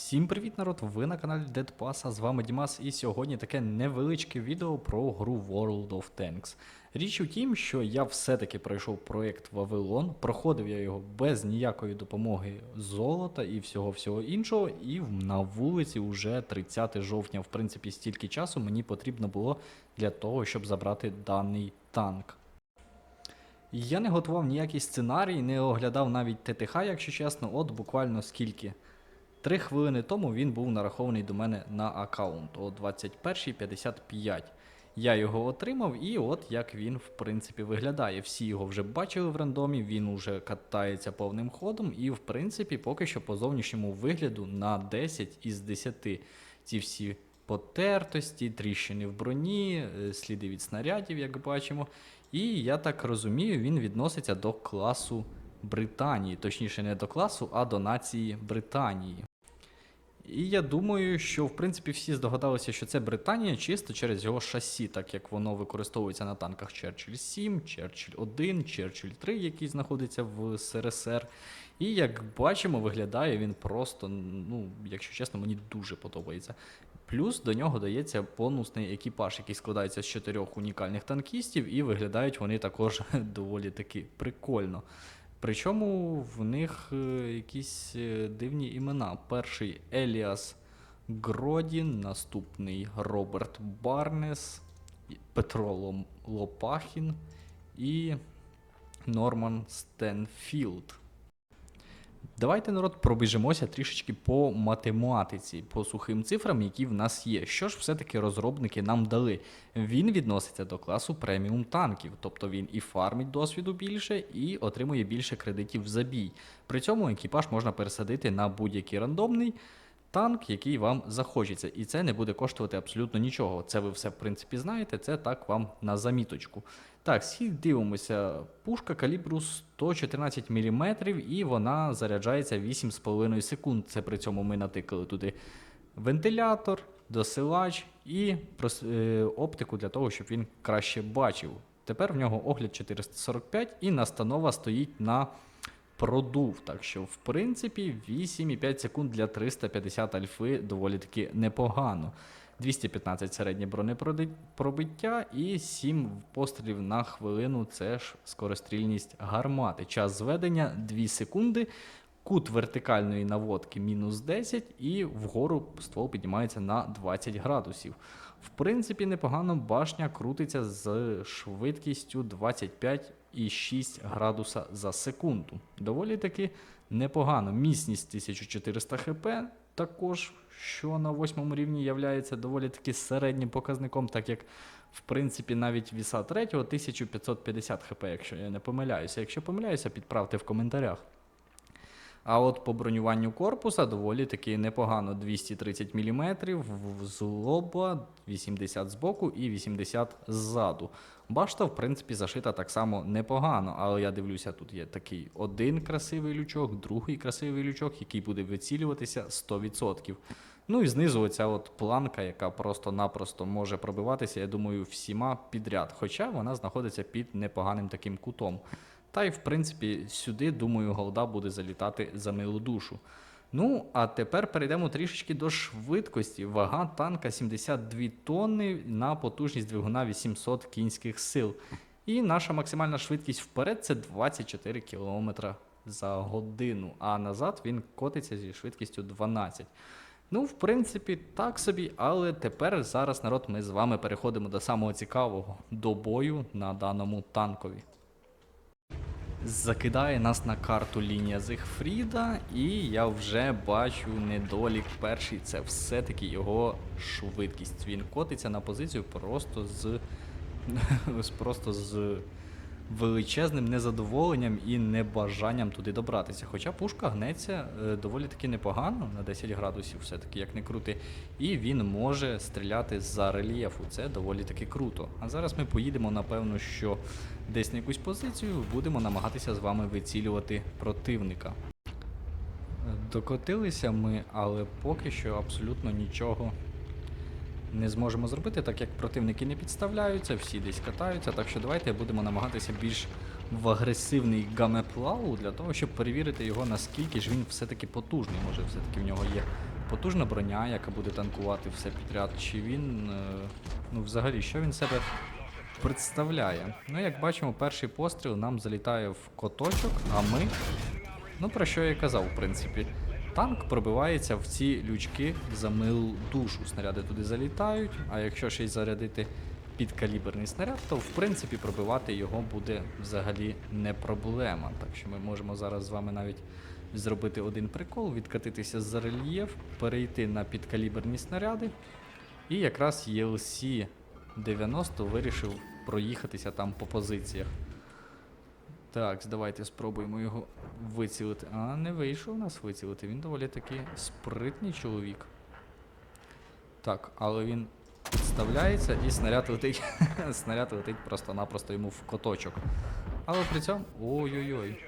Всім привіт, народ! Ви на каналі Dead Pass, а з вами Дімас, і сьогодні таке невеличке відео про гру World of Tanks. Річ у тім, що я все-таки пройшов проєкт Вавилон, проходив я його без ніякої допомоги золота і всього-всього іншого, і на вулиці вже 30 жовтня, в принципі, стільки часу мені потрібно було для того, щоб забрати даний танк. Я не готував ніякий сценарій, не оглядав навіть ТТХ, якщо чесно, от буквально скільки. Три хвилини тому він був нарахований до мене на аккаунт о 21.55. Я його отримав, і от як він в принципі виглядає. Всі його вже бачили в рандомі, він уже катається повним ходом, і в принципі поки що по зовнішньому вигляду на 10 із 10. Ці всі потертості, тріщини в броні, е, сліди від снарядів, як бачимо. І я так розумію, він відноситься до класу Британії, точніше, не до класу, а до нації Британії. І я думаю, що в принципі всі здогадалися, що це Британія чисто через його шасі, так як воно використовується на танках Черчилль 7, Черчилль 1, Черчилль 3, який знаходиться в СРСР. І як бачимо, виглядає він просто, ну, якщо чесно, мені дуже подобається. Плюс до нього дається бонусний екіпаж, який складається з чотирьох унікальних танкістів, і виглядають вони також доволі таки прикольно. Причому в них е, якісь е, дивні імена. Перший Еліас Гродін, наступний Роберт Барнес, Петро Лопахін і Норман Стенфілд. Давайте, народ, пробіжимося трішечки по математиці, по сухим цифрам, які в нас є. Що ж все-таки розробники нам дали? Він відноситься до класу преміум танків, тобто він і фармить досвіду більше, і отримує більше кредитів за бій. При цьому екіпаж можна пересадити на будь-який рандомний танк, який вам захочеться. І це не буде коштувати абсолютно нічого. Це ви все, в принципі, знаєте, це так вам на заміточку. Так, схід дивимося. Пушка калібру 114 мм, і вона заряджається 8,5 секунд. Це при цьому ми натикали туди вентилятор, досилач і е, оптику для того, щоб він краще бачив. Тепер в нього огляд 445 і настанова стоїть на продув. Так що, в принципі, 8,5 секунд для 350 альфи доволі таки непогано. 215 середнє бронепробиття і 7 пострілів на хвилину це ж скорострільність гармати. Час зведення 2 секунди. Кут вертикальної наводки мінус 10 і вгору ствол піднімається на 20 градусів. В принципі, непогано башня крутиться з швидкістю 25,6 градуса за секунду. Доволі таки непогано. Міцність 1400 хп також, що на восьмому рівні являється доволі таки середнім показником, так як в принципі навіть віса 3 1550 хп, якщо я не помиляюся. Якщо помиляюся, підправте в коментарях. А от по бронюванню корпуса доволі таки непогано 230 мм з лоба, 80 збоку і 80 ззаду. Башта, в принципі, зашита так само непогано, але я дивлюся, тут є такий один красивий лючок, другий красивий лючок, який буде вицілюватися 100%. Ну і знизу оця от планка, яка просто-напросто може пробиватися, я думаю, всіма підряд. Хоча вона знаходиться під непоганим таким кутом. Та й в принципі сюди, думаю, голда буде залітати за милу душу. Ну, а тепер перейдемо трішечки до швидкості. Вага танка 72 тонни на потужність двигуна 800 кінських сил. І наша максимальна швидкість вперед це 24 км за годину, а назад він котиться зі швидкістю 12. Ну, в принципі, так собі, але тепер зараз народ ми з вами переходимо до самого цікавого до бою на даному танкові. Закидає нас на карту лінія Зигфріда, і я вже бачу недолік перший. Це все-таки його швидкість. Він котиться на позицію просто з, просто з величезним незадоволенням і небажанням туди добратися. Хоча пушка гнеться е, доволі таки непогано, на 10 градусів, все-таки як не крути. І він може стріляти за рельєфу. Це доволі таки круто. А зараз ми поїдемо, напевно, що десь на якусь позицію будемо намагатися з вами вицілювати противника. Е, Докотилися ми, але поки що абсолютно нічого не зможемо зробити, так як противники не підставляються, всі десь катаються. Так що давайте будемо намагатися більш в агресивний гамеплау для того, щоб перевірити його, наскільки ж він все-таки потужний. Може, все-таки в нього є потужна броня, яка буде танкувати все підряд, чи він. е, ну, взагалі, що він себе представляє. Ну, як бачимо, перший постріл нам залітає в коточок, а ми. Ну, про що я і казав, в принципі. Танк пробивається в ці лючки за мил душу. Снаряди туди залітають, а якщо ще й зарядити підкаліберний снаряд, то в принципі пробивати його буде взагалі не проблема. Так що ми можемо зараз з вами навіть зробити один прикол, відкатитися за рельєф, перейти на підкаліберні снаряди. І якраз ELC 90 вирішив проїхатися там по позиціях. Так, давайте спробуємо його вицілити. А, не вийшов нас вицілити. Він доволі таки спритний чоловік. Так, але він підставляється і снаряд летить. снаряд летить просто-напросто йому в коточок. Але при цьому. Ой-ой-ой.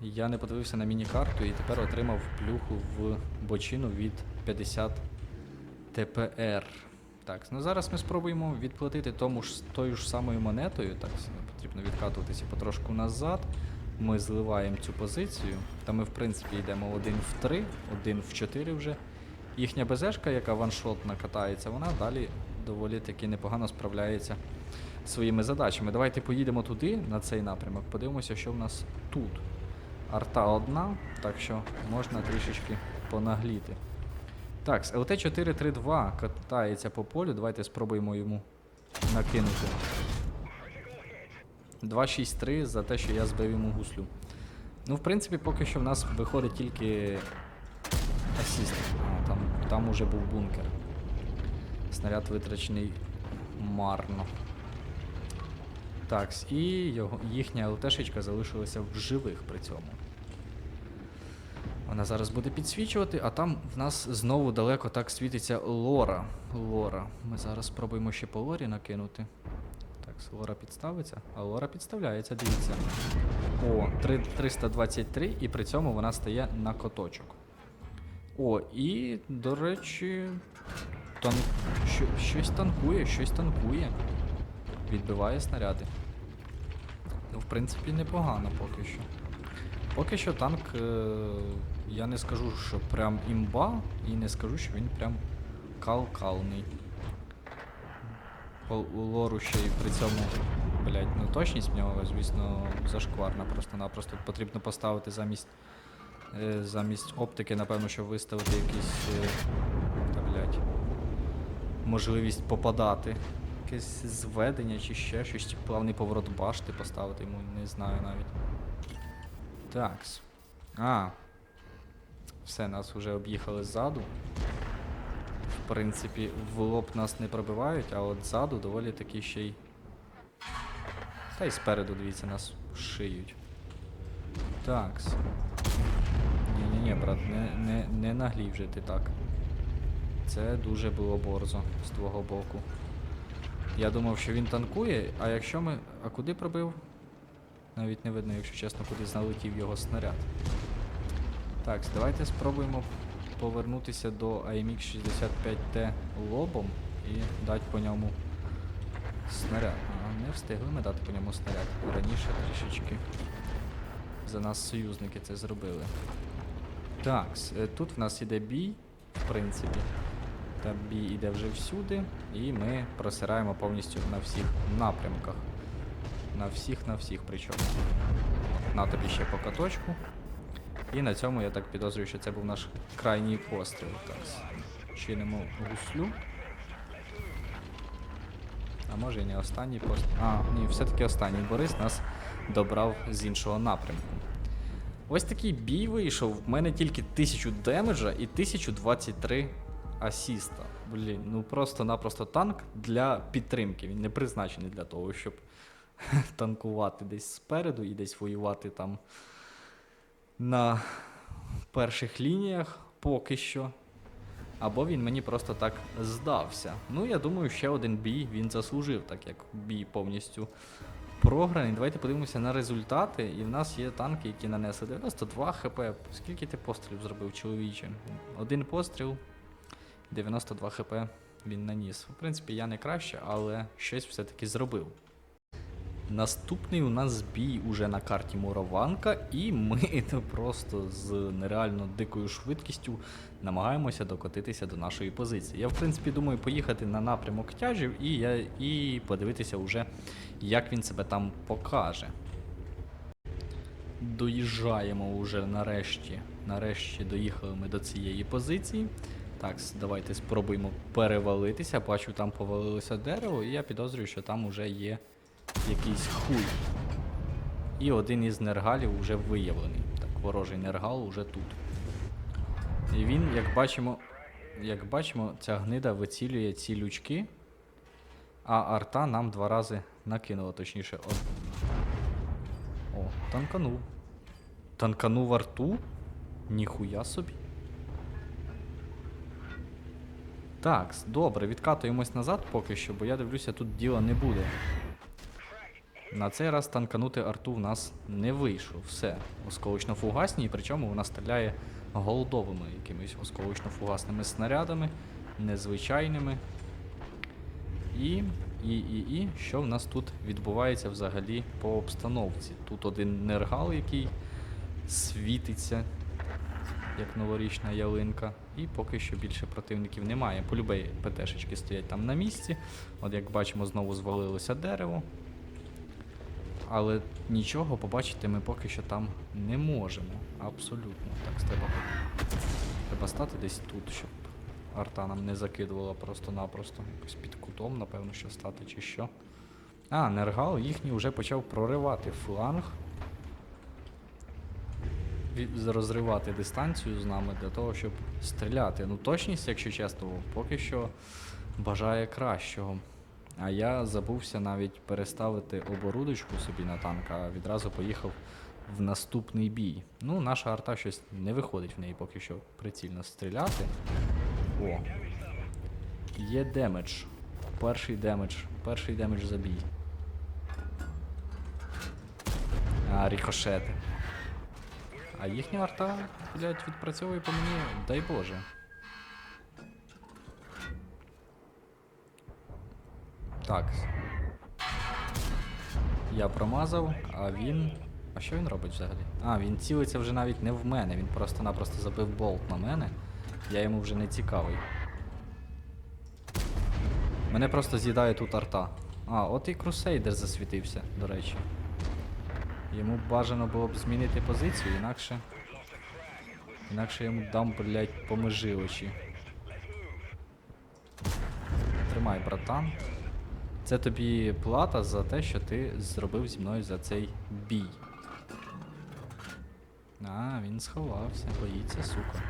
Я не подивився на міні-карту і тепер отримав плюху в бочину від 50 ТПР. Так, ну зараз ми спробуємо відплатити тому ж тою ж самою монетою. Так, потрібно відкатуватися потрошку назад. Ми зливаємо цю позицію. Та ми, в принципі, йдемо один в 3, один в 4 вже. Їхня БЗшка, яка ваншотна катається, вона далі доволі таки непогано справляється своїми задачами. Давайте поїдемо туди, на цей напрямок, подивимося, що в нас тут. Арта одна, так що можна трішечки понагліти. Так, з ЛТ-432 катається по полю. Давайте спробуємо йому накинути. 2-6-3 за те, що я збив йому гуслю. Ну, в принципі, поки що в нас виходить тільки асіст. Там, там уже був бункер. Снаряд витрачений марно. Так, і його, їхня ЛТшечка залишилася в живих при цьому. Вона зараз буде підсвічувати, а там в нас знову далеко так світиться Лора. Лора. Ми зараз спробуємо ще по Лорі накинути. Так, Лора підставиться. А Лора підставляється, дивіться. О, 3, 323, і при цьому вона стає на коточок. О, і, до речі, тан... що, щось танкує, щось танкує. Відбиває снаряди. Ну, в принципі, непогано поки що. Поки що танк, е, я не скажу, що прям імба, і не скажу, що він прям кал-калний. По лору ще й при цьому, блять, ну точність в нього, звісно, зашкварна. Просто-напросто потрібно поставити замість. е, Замість оптики, напевно, щоб виставити якийсь. е, Та блять. Можливість попадати. Якесь зведення чи ще щось, плавний поворот башти поставити йому, не знаю навіть. Такс. А. Все, нас вже об'їхали ззаду. В принципі, в лоб нас не пробивають, а от ззаду доволі таки ще й. Та й спереду, дивіться, нас шиють. Такс. Ні-ні-ні, брат, не, не, не наглій вже ти так. Це дуже було борзо з твого боку. Я думав, що він танкує, а якщо ми. А куди пробив? Навіть не видно, якщо чесно, куди залетів його снаряд. Так, давайте спробуємо повернутися до AMX 65T лобом і дати по ньому снаряд. А, не встигли ми дати по ньому снаряд. Раніше трішечки за нас союзники це зробили. Так, е, тут в нас іде бій, в принципі. Та бій іде вже всюди, і ми просираємо повністю на всіх напрямках. На всіх, на всіх причому. На тобі ще по каточку. І на цьому я так підозрюю, що це був наш крайній постріл. Так, чинимо гуслю. А може і не останній постріл. А, ні, все-таки останній Борис нас добрав з іншого напрямку. Ось такий бій вийшов. В мене тільки 1000 демеджа і 1023 асіста. Блін, ну просто-напросто танк для підтримки. Він не призначений для того, щоб танкувати десь спереду і десь воювати там на перших лініях поки що. Або він мені просто так здався. Ну, я думаю, ще один бій він заслужив, так як бій повністю програний. Давайте подивимося на результати. І в нас є танки, які нанесли 92 хп. Скільки ти пострілів зробив, чоловіче? Один постріл, 92 хп він наніс. В принципі, я не краще, але щось все-таки зробив. Наступний у нас бій уже на карті Мураванка, і ми просто з нереально дикою швидкістю намагаємося докотитися до нашої позиції. Я, в принципі, думаю, поїхати на напрямок тяжів і, я, і подивитися вже, як він себе там покаже. Доїжджаємо вже нарешті. Нарешті доїхали ми до цієї позиції. Так, давайте спробуємо перевалитися. Бачу, там повалилося дерево, і я підозрюю, що там вже є якийсь хуй. І один із нергалів вже виявлений. Так, ворожий нергал уже тут. І він, як бачимо, як бачимо, ця гнида вицілює ці лючки, а арта нам два рази накинула, точніше. От. О, танканув. Танканув арту? Ніхуя собі. Так, добре, відкатуємось назад поки що, бо я дивлюся, тут діла не буде. На цей раз танканути арту в нас не вийшов. Все. Осколочно-фугасні, і причому вона стріляє голдовими якимись осколочно-фугасними снарядами, незвичайними. І, і, і, і, що в нас тут відбувається взагалі по обстановці? Тут один нергал, який світиться, як новорічна ялинка. І поки що більше противників немає. Полюбе ПТшечки стоять там на місці. От як бачимо, знову звалилося дерево. Але нічого побачити ми поки що там не можемо. Абсолютно. Так, треба, треба стати десь тут, щоб арта нам не закидувала просто-напросто. Якось під кутом, напевно, що стати чи що. А, Нергал їхній вже почав проривати фланг. Розривати дистанцію з нами для того, щоб стріляти. Ну, точність, якщо чесно, поки що бажає кращого. А я забувся навіть переставити оборудочку собі на танк, а відразу поїхав в наступний бій. Ну, наша арта щось не виходить в неї поки що прицільно стріляти. О. Є демедж. Перший демедж. Перший демедж за бій. А, рікошети. А їхня арта, блядь, відпрацьовує по мені, дай Боже. Так. Я промазав, а він. А що він робить взагалі? А, він цілиться вже навіть не в мене, він просто-напросто забив болт на мене. Я йому вже не цікавий. Мене просто з'їдає тут арта. А, от і Крусейдер засвітився, до речі. Йому бажано було б змінити позицію, інакше. Інакше йому дам, блядь, по очі. Тримай, братан. Це тобі плата за те, що ти зробив зі мною за цей бій. А, він сховався, боїться, сука.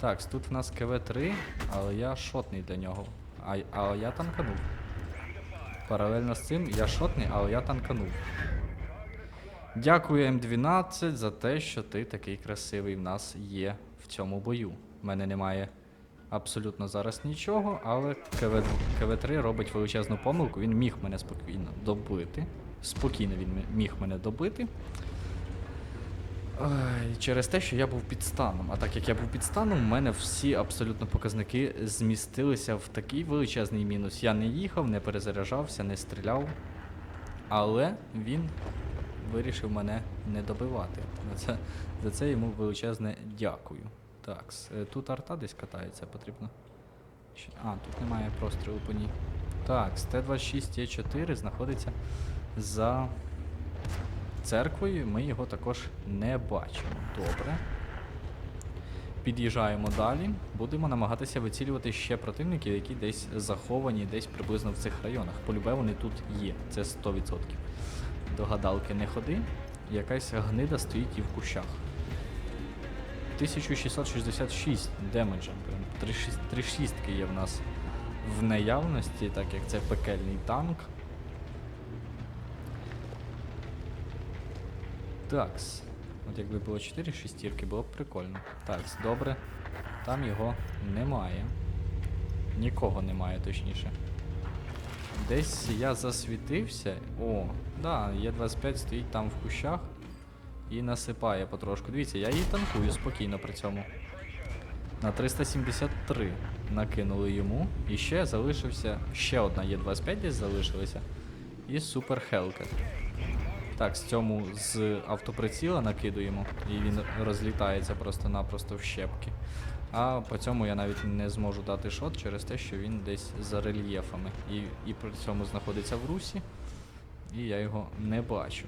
Так, тут в нас КВ-3, але я шотний для нього. А, а я танканув. Паралельно з цим я шотний, але я танканув. Дякую М12 за те, що ти такий красивий в нас є в цьому бою. У мене немає абсолютно зараз нічого, але КВ, КВ3 робить величезну помилку. Він міг мене спокійно добити. Спокійно він міг мене добити. Через те, що я був під станом. А так як я був під станом, у мене всі абсолютно показники змістилися в такий величезний мінус. Я не їхав, не перезаряджався, не стріляв. Але він вирішив мене не добивати. За це, за це йому величезне дякую. Так, е, тут арта десь катається, потрібно. А, тут немає прострілу по ній. Так, Т-26 Е4 знаходиться за церквою. Ми його також не бачимо. Добре. Під'їжджаємо далі. Будемо намагатися вицілювати ще противників, які десь заховані, десь приблизно в цих районах. Полюбе вони тут є, це 100%. До гадалки не ходи. Якась гнида стоїть і в кущах. 1666 демеджа. Прям три, шіс- три шістки є в нас в наявності, так як це пекельний танк. Такс. От якби було 4 шістірки, було б прикольно. Такс, добре. Там його немає. Нікого немає, точніше. Десь я засвітився. О, да, Є25 стоїть там в кущах і насипає потрошку. Дивіться, я її танкую спокійно при цьому. На 373 накинули йому. І ще залишився. Ще одна Є25 десь залишилася. і Супер Хелкет. Так, з цьому з автоприціла накидуємо, і він розлітається просто-напросто в щепки. А по цьому я навіть не зможу дати шот через те, що він десь за рельєфами. І, і при цьому знаходиться в русі, і я його не бачу.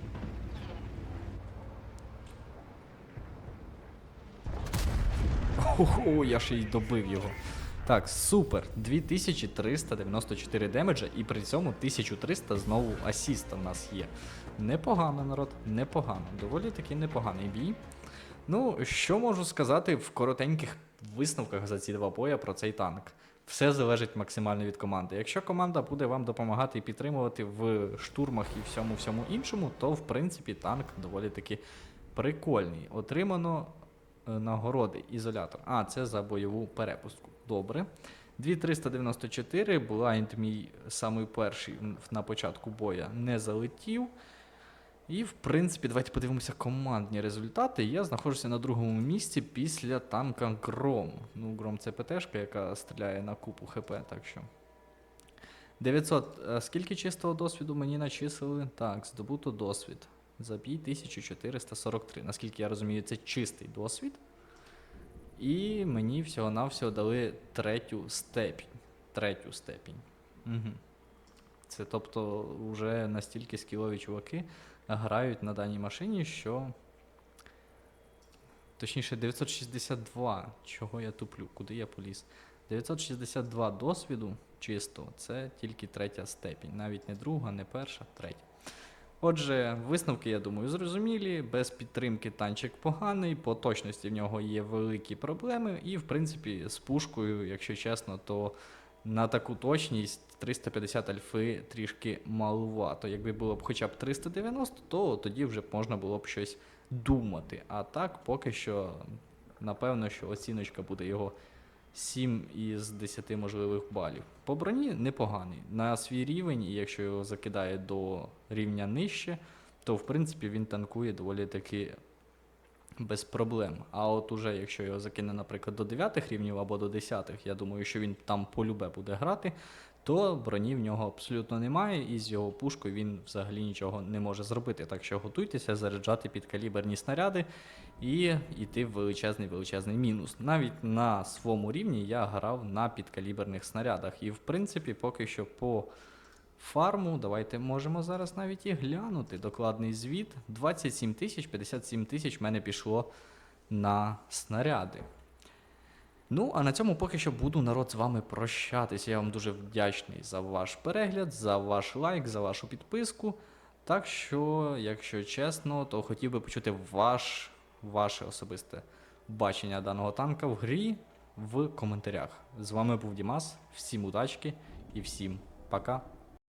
Ого, я ще й добив його. Так, супер. 2394 демеджа, і при цьому 1300 знову асіста в нас є. Непогано, народ, непогано. Доволі таки непоганий бій. Ну, що можу сказати в коротеньких висновках за ці два боя про цей танк. Все залежить максимально від команди. Якщо команда буде вам допомагати і підтримувати в штурмах і всьому всьому іншому, то в принципі танк доволі таки прикольний. Отримано нагороди ізолятор. А, це за бойову перепустку. Добре. 2394, блайнд мій самий перший на початку боя не залетів. І, в принципі, давайте подивимося командні результати. Я знаходжуся на другому місці після танка Гром. Ну, Гром це ПТшка, яка стріляє на купу ХП, так що. 900. Скільки чистого досвіду мені начислили? Так, здобуто досвід. Забій 1443. Наскільки я розумію, це чистий досвід. І мені всього-навсього дали третю степінь. Третю степінь. Угу. Це тобто вже настільки скілові чуваки грають на даній машині, що. Точніше, 962. Чого я туплю? Куди я поліз? 962 досвіду чисто, це тільки третя степінь. Навіть не друга, не перша, третя. Отже, висновки, я думаю, зрозумілі. Без підтримки танчик поганий, по точності в нього є великі проблеми, і, в принципі, з пушкою, якщо чесно, то на таку точність 350 альфи трішки малувато. Якби було б хоча б 390, то тоді вже можна було б щось думати. А так, поки що, напевно, що оціночка буде його 7 із 10 можливих балів. По броні непоганий. На свій рівень, і якщо його закидає до рівня нижче, то в принципі він танкує доволі таки без проблем. А от уже якщо його закине, наприклад, до 9 рівнів або до 10, я думаю, що він там полюбе буде грати, то броні в нього абсолютно немає, і з його пушкою він взагалі нічого не може зробити. Так що готуйтеся заряджати підкаліберні снаряди і йти в величезний величезний мінус. Навіть на своєму рівні я грав на підкаліберних снарядах. І в принципі, поки що по фарму, давайте можемо зараз навіть і глянути. Докладний звіт. 27 тисяч, 57 тисяч в мене пішло на снаряди. Ну, а на цьому поки що буду народ з вами прощатися. Я вам дуже вдячний за ваш перегляд, за ваш лайк, за вашу підписку. Так що, якщо чесно, то хотів би почути ваш, ваше особисте бачення даного танка в грі в коментарях. З вами був Дімас. Всім удачки і всім пока.